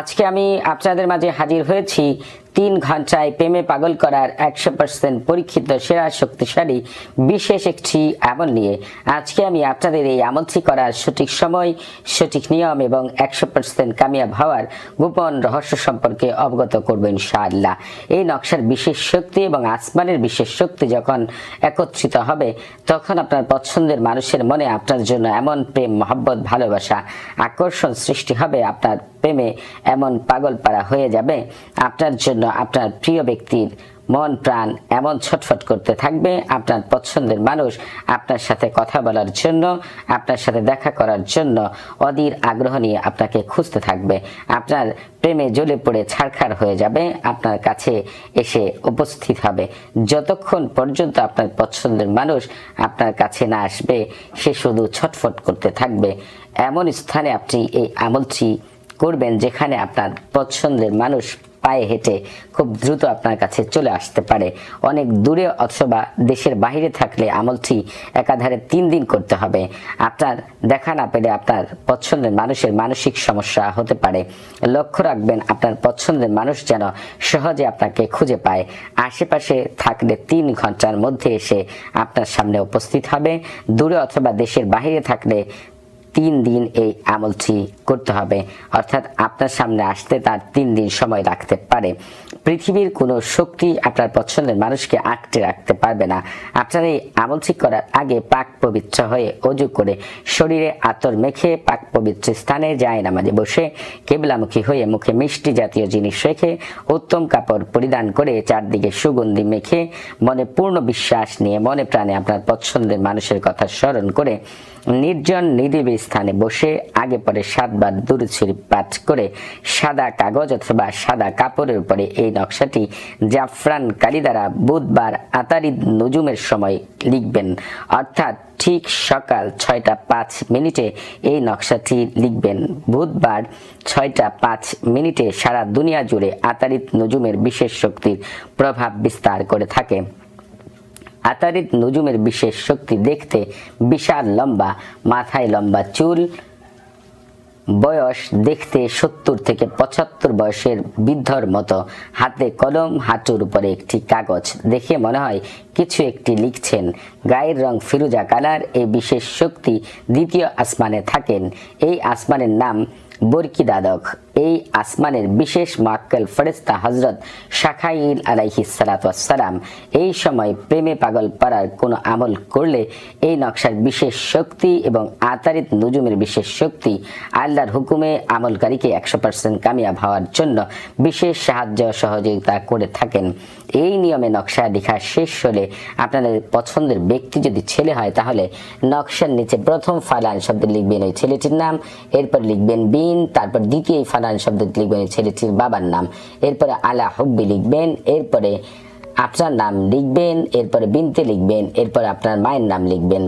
আজকে আমি আপনাদের মাঝে হাজির হয়েছি তিন ঘন্টায় প্রেমে পাগল করার একশো পার্সেন্ট পরীক্ষিত, সেরা, শক্তিশালী, বিশেষ একটি আমল নিয়ে। আজকে আমি আপনাদের এই আমলটি করার সঠিক সময়, সঠিক নিয়ম এবং একশো পার্সেন্ট কামিয়াব হওয়ার গোপন রহস্য সম্পর্কে অবগত করব ইনশাআল্লাহ। এই নকশার বিশেষ শক্তি এবং আসমানের বিশেষ শক্তি যখন একত্রিত হবে, তখন আপনার পছন্দের মানুষের মনে আপনার জন্য এমন প্রেম, মহব্বত, ভালোবাসা, আকর্ষণ সৃষ্টি হবে, আপনার প্রেমে এমন পাগল পাড়া হয়ে যাবে। আপনার জন্য আপনার প্রিয় ব্যক্তির মন, প্রাণ এমন ছটফট করতে থাকবে। আপনার পছন্দের মানুষ আপনার সাথে কথা বলার জন্য, আপনার সাথে দেখা করার জন্য অধীর আগ্রহ নিয়ে আপনাকে খুঁজতে থাকবে। আপনার প্রেমে জ্বলে পড়ে ছাড়খাড় হয়ে যাবে। আপনার কাছে এসে উপস্থিত হবে। যতক্ষণ পর্যন্ত আপনার পছন্দের মানুষ আপনার কাছে না আসবে, সে শুধু ছটফট করতে থাকবে। এমন স্থানে আপনি এই আমলটি করবেন যেখানে আপনার পছন্দের মানুষ পায়ে হেঁটে খুব দ্রুত আপনার কাছে চলে আসতে পারে। অনেক দূরে অথবা দেশের বাইরে থাকলে আমলটি একাধারে তিন দিন করতে হবে। আপনার দেখা না পেলে আপনার পছন্দের মানুষের মানসিক সমস্যা হতে পারে। লক্ষ্য রাখবেন আপনার পছন্দের মানুষ যেন সহজে আপনাকে খুঁজে পায়। আশেপাশে থাকলে তিন ঘণ্টার মধ্যে এসে আপনার সামনে উপস্থিত হবে। দূরে অথবা দেশের বাইরে থাকলে তিন দিন এই আমলটি করতে হবে। অর্থাৎ আপনার সামনে আসতে তার তিন দিন সময় রাখতে পারে। পৃথিবীর কোনো শক্তি আপনার পছন্দের মানুষকে আটকে রাখতে পারবে না। আপনার এই আমলটি করার আগে পাক পবিত্র হয়ে অজু করে শরীরে আতর মেখে পাক পবিত্র স্থানে যায় নামাজে বসে কেবলামুখী হয়ে মুখে মিষ্টি জাতীয় জিনিস রেখে উত্তম কাপড় পরিধান করে চারদিকে সুগন্ধি মেখে মনে পূর্ণ বিশ্বাস নিয়ে মনে প্রাণে আপনার পছন্দের মানুষের কথা স্মরণ করে নির্জন নিরিবিলি স্থানে বসে আগে পরে সাতবার দূর শরীফ পাঠ করে সাদা কাগজ অথবা সাদা কাপড়ের উপরে এই নকশাটি জাফরান কালি দ্বারা বুধবার আতারিদ নজুমের সময় লিখবেন। অর্থাৎ ঠিক সকাল ছয়টা পাঁচ মিনিটে এই নকশাটি লিখবেন। বুধবার ছয়টা পাঁচ মিনিটে সারা দুনিয়া জুড়ে আতারিত নজুমের বিশেষ শক্তির প্রভাব বিস্তার করে থাকে। আতারিত নজুমের বিশেষ শক্তি দেখতে বিশাল লম্বা, মাথায় লম্বা চুল, বয়স দেখতে সত্তর থেকে পঁচাত্তর বয়সের বৃদ্ধর মতো। হাতে কলম, হাঁটুর উপরে একটি কাগজ দেখে মনে হয় কিছু একটি লিখছেন। গায়ের রং ফিরুজা কালার এই বিশেষ শক্তি দ্বিতীয় আসমানে থাকেন। এই আসমানের নাম বরকি দাদক, এই আসমানের বিশেষ মাক্কেল ফেরেস্তা হজরত শাখাইল আলাইহি সালাম এই সময় প্রেমে পাগল পাড়ার কোনো আমল করলে এই নকশার বিশেষ শক্তি এবং আতারিত নজুমের বিশেষ শক্তি আল্লাহর হুকুমে আমলকারীকে একশো পার্সেন্ট কামিয়াব হওয়ার জন্য বিশেষ সাহায্য সহযোগিতা করে থাকেন। এই নিয়মে নকশা লেখা শেষ হলে আপনাদের পছন্দের ব্যক্তি যদি ছেলে হয় তাহলে নকশার নিচে প্রথম ফালান শব্দ লিখবেন ওই ছেলেটির নাম, এরপর লিখবেন বিন তারপর দ্বিতীয় ফালান শব্দ লিখবেন, ছেলেটির বাবার নাম। এরপরে আলা হব্বি লিখবেন, এরপরে আপনার নাম লিখবেন, এরপরে বিনতে লিখবেন, এরপরে আপনার মায়ের নাম লিখবেন।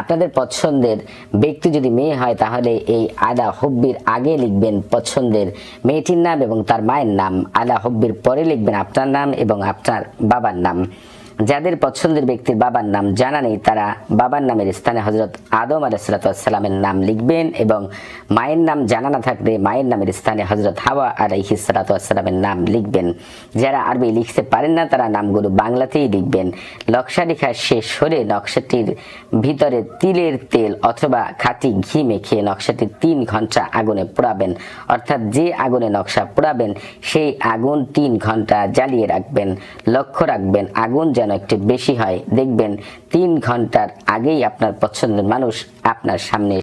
আপনাদের পছন্দের ব্যক্তি যদি মেয়ে হয়, তাহলে এই আলা হব্বির আগে লিখবেন পছন্দের মেয়েটির নাম এবং তার মায়ের নাম। আলা হব্বির পরে লিখবেন আপনার নাম এবং আপনার বাবার নাম। যাদের পছন্দের ব্যক্তির বাবার নাম জানা নেই, তারা বাবার নামের স্থানে হজরত আদম আলাইসালামের নাম লিখবেন এবং মায়ের নাম জানা না থাকলে মায়ের নামের স্থানে হজরত হাওয়া আলাইহি সালাতামের নাম লিখবেন। যারা আরবি লিখতে পারেন না, তারা নামগুলো বাংলাতেই লিখবেন। নকশা লেখা শেষ হলে নকশাটির ভিতরে তিলের তেল অথবা খাঁটি ঘি মেখে নকশাটি তিন ঘণ্টা আগুনে পোড়াবেন। অর্থাৎ যে আগুনে নকশা পোড়াবেন, সেই আগুন তিন ঘণ্টা জ্বালিয়ে রাখবেন। লক্ষ্য রাখবেন, আগুন যেন একটু বেশি হয়। দেখবেন তিন ঘণ্টার আগেই আপনার পছন্দের মানুষ আপনার সামনে